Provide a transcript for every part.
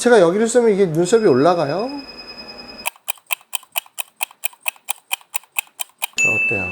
제가 여기를 쓰면 이게 눈썹이 올라가요? 자, 어때요?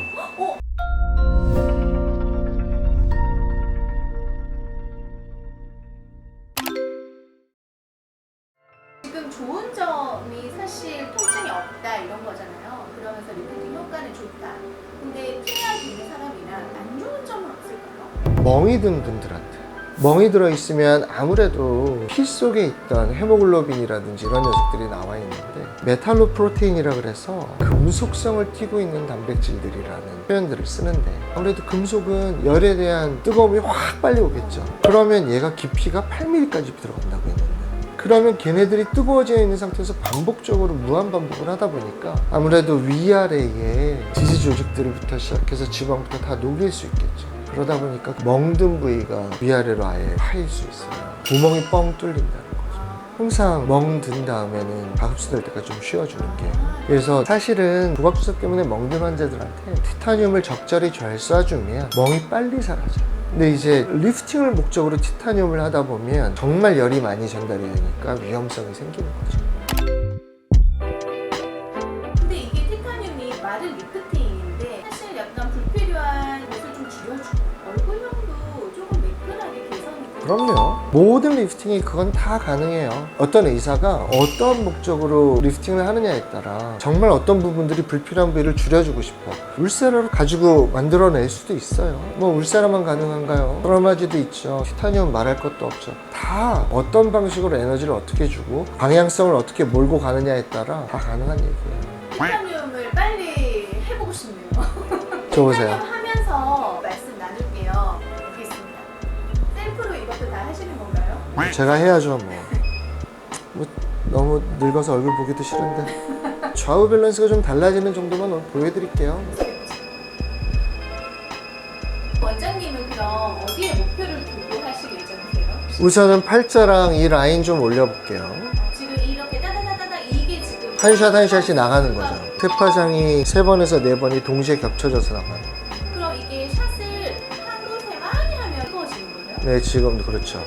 지금 좋은 점이 사실 통증이 없다 이런 거잖아요. 그러면서 리프팅 효과는 좋다. 근데 피해야 되는 사람이나 안 좋은 점은 없을까요? 멍이 든 분들한테 멍이 들어 있으면 아무래도 피 속에 있던 헤모글로빈이라든지 이런 녀석들이 나와 있는데 메탈로 프로테인이라 그래서 금속성을 띠고 있는 단백질들이라는 표현들을 쓰는데 아무래도 금속은 열에 대한 뜨거움이 확 빨리 오겠죠 그러면 얘가 깊이가 8mm까지 들어간다고 했는데 그러면 걔네들이 뜨거워져 있는 상태에서 반복적으로 무한 반복을 하다 보니까 아무래도 위아래에 지지 조직들부터 시작해서 지방부터 다 녹일 수 있겠죠. 그러다 보니까 멍든 부위가 위아래로 아예 파일 수 있어요. 구멍이 뻥 뚫린다는 거죠. 항상 멍든 다음에는 가급수될 때까지 좀 쉬어주는 게. 그래서 사실은 부각주사 때문에 멍든 환자들한테 티타늄을 적절히 잘 쏴주면 멍이 빨리 사라져요. 근데 이제 리프팅을 목적으로 티타늄을 하다 보면 정말 열이 많이 전달이 되니까 위험성이 생기는 거죠. 그럼요. 모든 리프팅이 그건 다 가능해요. 어떤 의사가 어떤 목적으로 리프팅을 하느냐에 따라 정말 어떤 부분들이 불필요한 부위를 줄여주고 싶어. 울세라를 가지고 만들어낼 수도 있어요. 뭐 울세라만 가능한가요? 트라마지도 있죠. 티타늄 말할 것도 없죠. 다 어떤 방식으로 에너지를 어떻게 주고 방향성을 어떻게 몰고 가느냐에 따라 다 가능한 얘기예요. 티타늄을 빨리 해보고 싶네요. 저 보세요. 다 하시는 건가요? 제가 해야죠 뭐. 뭐 너무 늙어서 얼굴 보기도 싫은데 좌우 밸런스가 좀 달라지는 정도만 오늘 보여드릴게요. 원장님은 그럼 어디에 목표를 두고 하실 예정이세요? 우선은 팔자랑 이 라인 좀 올려볼게요. 지금 이렇게 따다다다다 이게 지금 한샷 한 샷이 나가는 거죠. 세파장이 세 번에서 네 번이 동시에 겹쳐져서 나가는. 그럼 네, 지금도 그렇죠.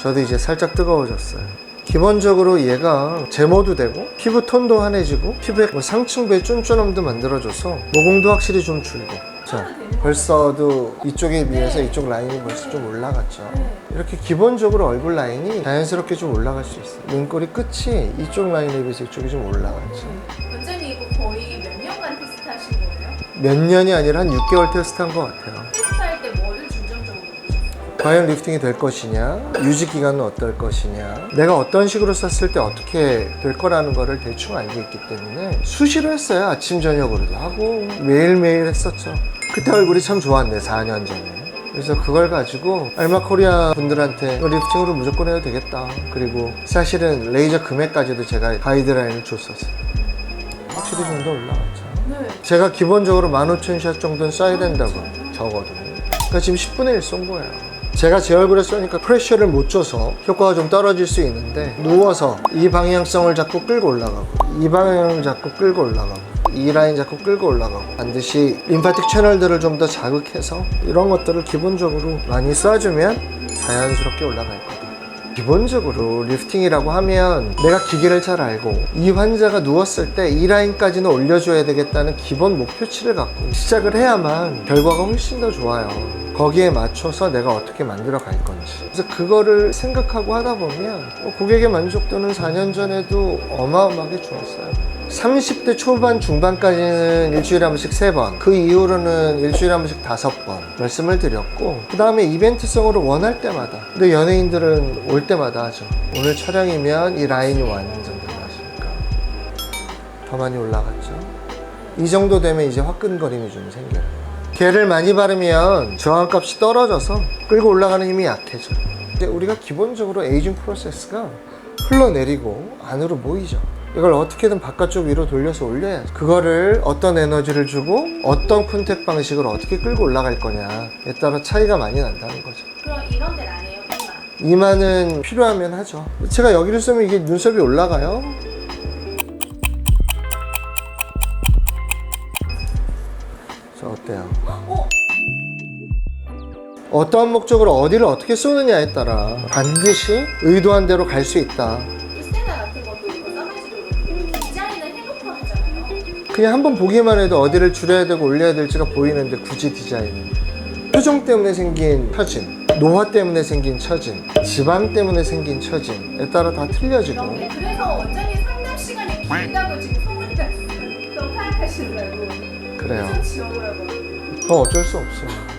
저도 이제 살짝 뜨거워졌어요. 기본적으로 얘가 제모도 되고 피부 톤도 환해지고 피부에 뭐 상층부의 쫀쫀함도 만들어줘서 모공도 확실히 좀 줄고 자 벌써도 이쪽에 비해서 이쪽 라인이 벌써 좀 올라갔죠 네. 이렇게 기본적으로 얼굴 라인이 자연스럽게 좀 올라갈 수 있어요 눈꼬리 끝이 이쪽 라인에 비해서 이쪽이 좀 올라갔죠 원장님 이거 거의 몇 년간 테스트 하신 거예요? 몇 년이 아니라 한 6개월 테스트 한 것 같아요 과연 리프팅이 될 것이냐, 유지 기간은 어떨 것이냐, 내가 어떤 식으로 썼을 때 어떻게 될 거라는 거를 대충 알고 있기 때문에 수시로 했어요. 아침 저녁으로도 하고 매일매일 했었죠. 그때 얼굴이 참 좋았네, 4년 전에. 그래서 그걸 가지고 알마 코리아 분들한테 이거 리프팅으로 무조건 해도 되겠다. 그리고 사실은 레이저 금액까지도 제가 가이드라인을 줬었어요. 확실히 좀 더 올라갔죠. 네. 제가 기본적으로 15,000샷 정도는 쏴야 된다고 적어도 그러니까 지금 10분의 1 쏜 거예요 제가 제 얼굴에 쏘니까 프레셔를 못 줘서 효과가 좀 떨어질 수 있는데 누워서 이 방향성을 자꾸 끌고 올라가고 이 방향을 자꾸 끌고 올라가고 이 라인 자꾸 끌고 올라가고 반드시 림파틱 채널들을 좀 더 자극해서 이런 것들을 기본적으로 많이 쏴주면 자연스럽게 올라갈 거다 기본적으로 리프팅이라고 하면 내가 기계를 잘 알고 이 환자가 누웠을 때 이 라인까지는 올려줘야 되겠다는 기본 목표치를 갖고 시작을 해야만 결과가 훨씬 더 좋아요. 거기에 맞춰서 내가 어떻게 만들어 갈 건지. 그래서 그거를 생각하고 하다 보면 어, 고객의 만족도는 4년 전에도 어마어마하게 좋았어요. 30대 초반 중반까지는 일주일에 한 번씩 3번 그 이후로는 일주일에 한 번씩 5번 말씀을 드렸고 그 다음에 이벤트성으로 원할 때마다 근데 연예인들은 올 때마다 하죠 오늘 촬영이면 이 라인이 완전 달라지니까 더 많이 올라갔죠 이 정도 되면 이제 화끈거림이 좀 생겨요 개를 많이 바르면 저항값이 떨어져서 끌고 올라가는 힘이 약해져요 근데 우리가 기본적으로 에이징 프로세스가 흘러내리고 안으로 모이죠. 이걸 어떻게든 바깥쪽 위로 돌려서 올려야지. 그거를 어떤 에너지를 주고 어떤 컨택 방식으로 어떻게 끌고 올라갈 거냐에 따라 차이가 많이 난다는 거죠. 그럼 이런 데는 안 해요? 이마. 이마는 필요하면 하죠. 제가 여기를 쓰면 이게 눈썹이 올라가요 자, 어때요? 어떠한 목적으로 어디를 어떻게 쏘느냐에 따라 반드시 의도한 대로 갈 수 있다. 그 그냥 한번 보기만 해도 어디를 줄여야 되고 올려야 될지가 보이는데 굳이 디자인은 표정 때문에 생긴 처진, 노화 때문에 생긴 처진, 지방 때문에 생긴 처진에 따라 다 틀려지고 네, 그래서 원장님 상담 시간이 길다고 지금 소문이 났어요. 그럼 파악하시는 거예요. 그래요. 좀 지워보라고. 그건 어쩔 수 없어요.